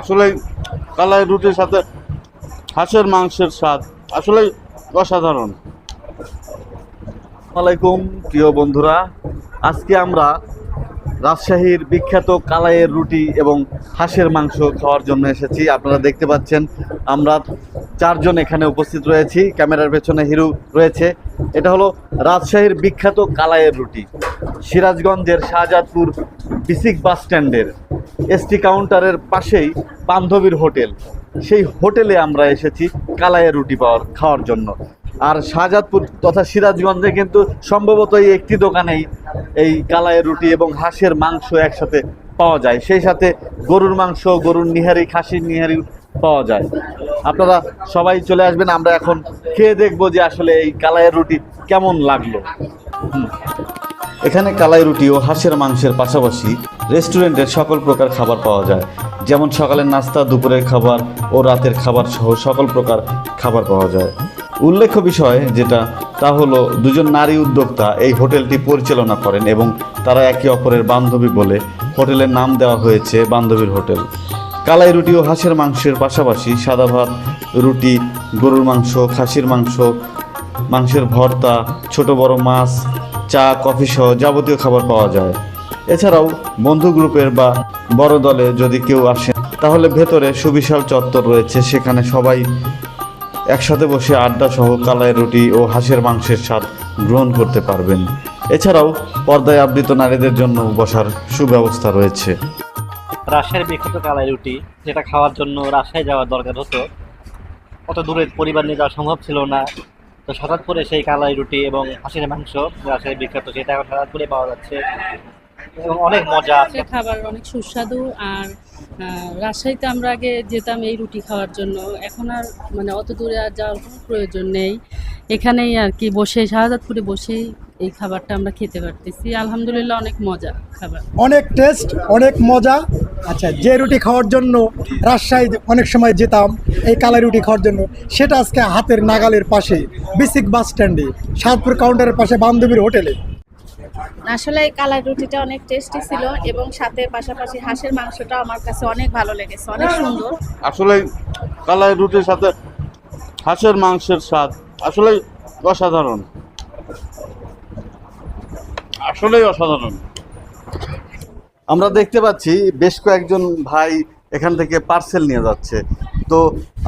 আসলে কালাই রুটির সাথে হাঁসের মাংসের স্বাদ আসলে অসাধারণ। আলাইকুম, প্রিয় বন্ধুরা। আজকে আমরা রাজশাহীর বিখ্যাত কালাইয়ের রুটি এবং হাঁসের মাংস খাওয়ার জন্য এসেছি। আপনারা দেখতে পাচ্ছেন, আমরা চারজন এখানে উপস্থিত রয়েছি। ক্যামেরার পেছনে হিরু রয়েছে। এটা হলো রাজশাহীর বিখ্যাত কালাইয়ের রুটি। সিরাজগঞ্জের শাহজাদপুর বিসিক বাস স্ট্যান্ডের এসটি কাউন্টারের পাশেই বান্ধবীর হোটেল। সেই হোটেলে আমরা এসেছি কালাইয়ের রুটি পাওয়ার, খাওয়ার জন্য। আর শাহজাদপুর তথা সিরাজগঞ্জে কিন্তু সম্ভবত এই একটি দোকানেই এই কালাইয়ের রুটি এবং হাঁসের মাংস একসাথে পাওয়া যায়। সেই সাথে গরুর মাংস, গরুর নিহারি, খাসির নিহারি পাওয়া যায়। আপনারা সবাই চলে আসবেন, আমরা এখন খেয়ে দেখব যে আসলে এই কালাইয়ের রুটি কেমন লাগল। হুম। এখানে কালাই রুটি ও হাঁসের মাংসের পাশাপাশি রেস্টুরেন্টের সকল প্রকার খাবার পাওয়া যায়। যেমন সকালের নাস্তা, দুপুরের খাবার ও রাতের খাবার সহ সকল প্রকার খাবার পাওয়া যায়। উল্লেখ্য বিষয় যেটা, তা হলো দুজন নারী উদ্যোক্তা এই হোটেলটি পরিচালনা করেন এবং তারা একে অপরের বান্ধবী বলে হোটেলের নাম দেওয়া হয়েছে বান্ধবীর হোটেল। কালাই রুটি ও হাঁসের মাংসের পাশাপাশি সাদা ভাত, রুটি, গরুর মাংস, খাসির মাংস, মাংসের ভর্তা, ছোট বড় মাছ চা, কফি সহ যাবতীয় খাবার পাওয়া যায়। এছাড়াও বন্ধু গ্রুপের বা বড় দলে যদি কেউ আসেন, তাহলে ভেতরে সুবিশাল চত্বর রয়েছে। সেখানে সবাই একসাথে বসে আড্ডা সহ কালাই রুটি ও হাঁসের মাংসের স্বাদ গ্রহণ করতে পারবেন। এছাড়াও পর্দায় আবৃত নারীদের জন্য বসার সুব্যবস্থা রয়েছে। রাজশাহীর বিখ্যাত কালাই রুটি, যেটা খাওয়ার জন্য রাজশাহী যাওয়ার দরকার হতো। অত দূরে পরিবার নিয়ে যাওয়া সম্ভব ছিল না। তো সাজাদপুরে সেই কালাই রুটি এবং হাঁসের মাংস রাজশাহীর বিখ্যাত সেটা এখন সাজাদপুরে পাওয়া যাচ্ছে। এবং অনেক মজা সে খাবার অনেক সুস্বাদু আর রাজশাহীতে আমরা আগে যেতাম এই রুটি খাওয়ার জন্য। এখন আর মানে অত দূরে আর যাওয়ার কোনো প্রয়োজন নেই। এখানেই আর কি বসে শাহজাদপুরে বসেই এই খাবারটা আমরা খেতে পারতেছি। আলহামদুলিল্লাহ অনেক মজা খাবার। অনেক টেস্ট অনেক মজা। আচ্ছা যে রুটি খাওয়ার জন্য রাজশাহী অনেক সময় যেতাম এই কালাই রুটি খাওয়ার জন্য সেটা আজকে হাতের নাগালের পাশে বিসিক বাস স্ট্যান্ডে সাতপুর কাউন্টারের পাশে বান্ধবীর হোটেলে। আসলে এই কালার রুটিটা অনেক টেস্টি ছিল এবং সাথে পাশাপাশি হাঁসের মাংসটা আমার কাছে অনেক ভালো লেগেছে অনেক সুন্দর। আসলে কালার রুটির সাথে হাঁসের মাংসের স্বাদ আসলে অসাধারণ। আসলেই অসাধারণ। আমরা দেখতে পাচ্ছি বেশ কয়েকজন ভাই এখান থেকে পার্সেল নিয়ে যাচ্ছে। তো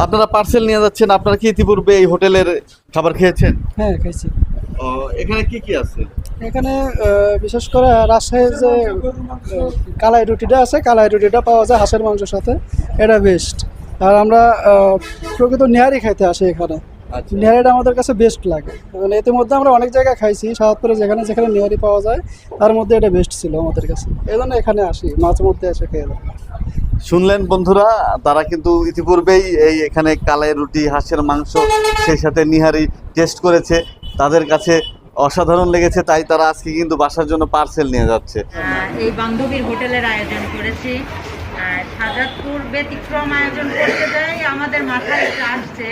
আপনারা পার্সেল নিয়ে যাচ্ছেন আপনারা কি ইতিপূর্বে এই হোটেলের খাবার খেয়েছেন? হ্যাঁ খাইছি ও, এখানে কি কি আছে? এখানে বিশেষ করে রাজশাহীর যে কালাই রুটিটা আছে কালাই রুটিটা পাওয়া যায় হাঁসের মাংসের সাথে। এটা বেস্ট আর আমরা প্রকৃত নিহারি খাইতে আসি এখানে। নিহারিটা আমাদের কাছে বেস্ট লাগে। মানে ইতিমধ্যে আমরা অনেক জায়গায় খাইছি সাহাদপুরে যেখানে যেখানে নিহারি পাওয়া যায় তার মধ্যে এটা বেস্ট ছিল আমাদের কাছে। এই জন্য এখানে আসি মাঝে মধ্যে এসে খেয়ে যাই শুনলেন বন্ধুরা তারা কিন্তু ইতিপূর্বেই এই এখানে কালাই রুটি হাঁসের মাংস সেই সাথে নিহারি টেস্ট করেছে। তাদের কাছে অসাধারণ লেগেছে তাই তারা আজকে কিন্তু বাসার জন্য পার্সেল নিয়ে যাচ্ছে। এই বান্ধবীর হোটেলের আয়োজন করেছি। সাজাদপুর ব্যতিক্রম আয়োজন করতে যাই, আমাদের মাথায় এটা আসছে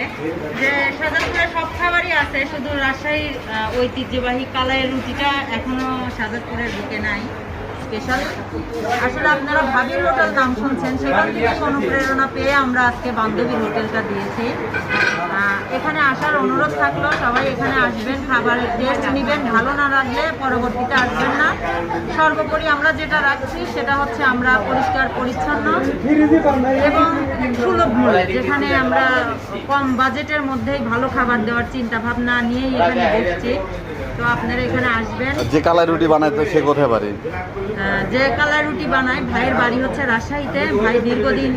যে সাজাদপুরে সব খাবারই আছে, শুধু রাজশাহীর ঐতিহ্যবাহী কালাইয়ের রুটিটা এখনও সাজাদপুরের বুকে নাই। স্পেশাল আসলে আপনারা ভাবির হোটেল নাম শুনছেন, সেখান থেকে অনুপ্রেরণা পেয়ে আমরা আজকে বান্ধবীর হোটেলটা দিয়েছি। এখানে আসার অনুরোধ থাকল, সবাই এখানে আসবেন খাবারের টেস্ট নেবেন, ভালো না লাগলে পরবর্তীতে আসবেন না। সর্বোপরি আমরা যেটা রাখছি, সেটা হচ্ছে আমরা পরিষ্কার, পরিচ্ছন্ন এবং সুলভ মূল্যে, যেখানে আমরা কম বাজেটের মধ্যেই ভালো খাবার দেওয়ার চিন্তা ভাবনা নিয়েই এখানে বসছি। তো আপনারা এখানে আসবেন। যে কালাই রুটি বানাইতো সে কোথায় পারে যে কালার রুটি বানায় ভাইয়ের বাড়ি হচ্ছে রাজশাহীতে। ভাই দীর্ঘদিন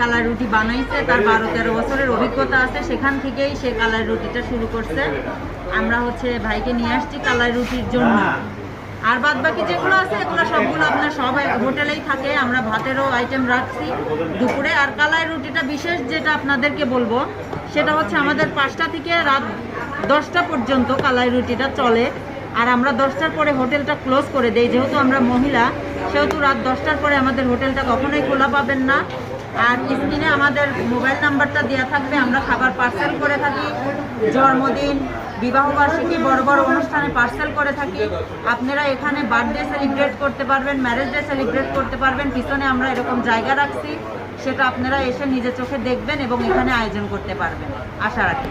কালার রুটি বানাইছে তার বারো তেরো বছরের অভিজ্ঞতা আছে। সেখান থেকেই সে কালার রুটিটা শুরু করছে। আমরা হচ্ছে ভাইকে নিয়ে আসছি কালার রুটির জন্য। আর বাদ বাকি যেগুলো আছে এগুলো সবগুলো আপনার সব হোটেলেই থাকে। আমরা ভাতেরও আইটেম রাখছি দুপুরে। আর কালাই রুটিটা বিশেষ যেটা আপনাদেরকে বলব সেটা হচ্ছে আমাদের পাঁচটা থেকে রাত দশটা পর্যন্ত কালাই রুটিটা চলে। আর আমরা দশটার পরে হোটেলটা ক্লোজ করে দেই। যেহেতু আমরা মহিলা, সেহেতু রাত দশটার পরে আমাদের হোটেলটা কখনোই খোলা পাবেন না। আর স্ক্রিনে আমাদের মোবাইল নাম্বারটা দেওয়া থাকবে। আমরা খাবার পার্সেল করে থাকি। জন্মদিন, বিবাহবার্ষিকী, বড় বড় অনুষ্ঠানে পার্সেল করে থাকি। আপনারা এখানে বার্থডে সেলিব্রেট করতে পারবেন, ম্যারেজ ডে সেলিব্রেট করতে পারবেন। পিছনে আমরা এরকম জায়গা রাখছি। সেটা আপনারা এসে নিজের চোখে দেখবেন এবং এখানে আয়োজন করতে পারবেন। আশা রাখি।